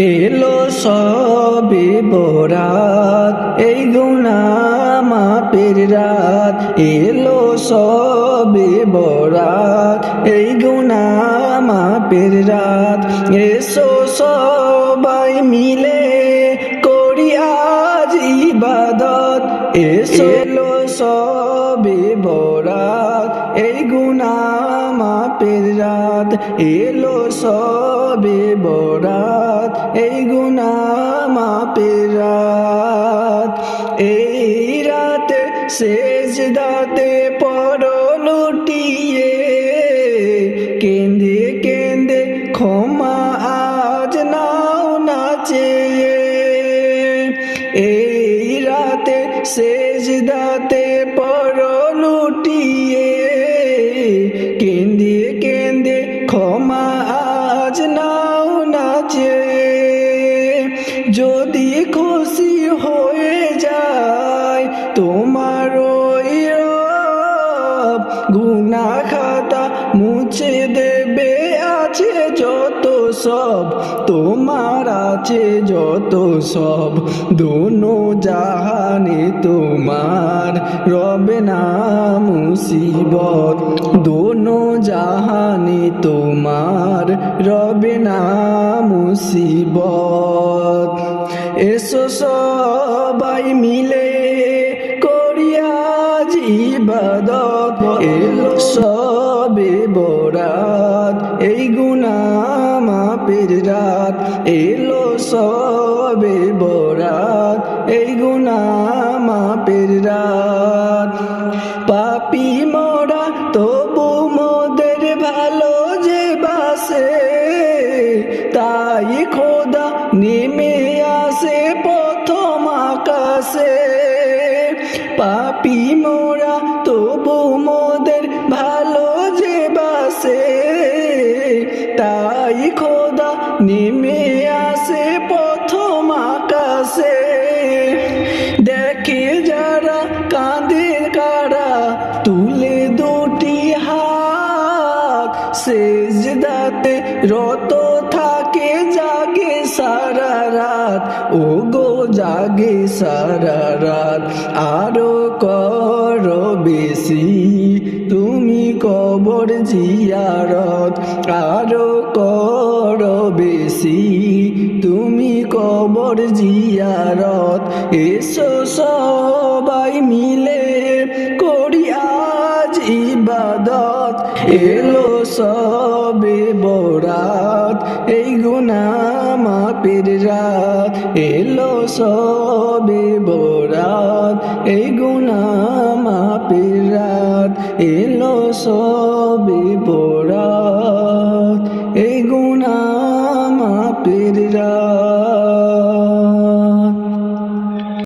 এলো সবে বরাত, এই গুনা মাপের রাত। এলো সবে বরাত, এই গুনা মাপের রাত। এসো সবাই মিলে করি আজ ইবাদত। এসো সবে বরাত। এই গুনা মাপের রাত, এলো সবে বরাত। এই গুনা মাপের রাত, এই রাতে শেষ দাতে পর লুটিয়ে। কেন্দে কেন্দে ক্ষমা আজ নাও নাচে এই রাতে শেষ দাতে পর যদি খুশি হয়ে যায়, তোমার ওই গুনা খাতা মুছে দেবে। আছে যত সব, তোমার আছে যত সব। দোনো জাহানে তোমার রবে না মুসিবত। দোনো জাহানে তোমার রবে না মুসিবত। এসো সবাই মিলে করিয়াজ ইবাদত এলো সবে বরাত, এই গুনা মাপের রাত। এলো সবে বরাত, এই গুনা মাপের রাত। পাপি মরা, তবু মোদের ভালো যে বাসে, তাই খোদা নেমে আকাশে পাপি মোরা, তবু মোদের ভালো যে বাসে, তাই খোদা নেমে আসে প্রথম আকাশে। দেখে যারা কাঁদে কারা, তুলে দুটি হাত, সেজদাতে রত রাত। ও গো জাগে সারা রাত। আরও কর বেশি। তুমি কবর জিয়ারত। আরও কর বেশি। তুমি কবর জিয়ারত। এসো সবাই মিলে করি আজ ইবাদত। এলো সবে বরাত। এই গুনা মাপের রাত এলো সবে বরাত। এই গুণা মাপের রাত এলো সবে বরাত। এই গুণা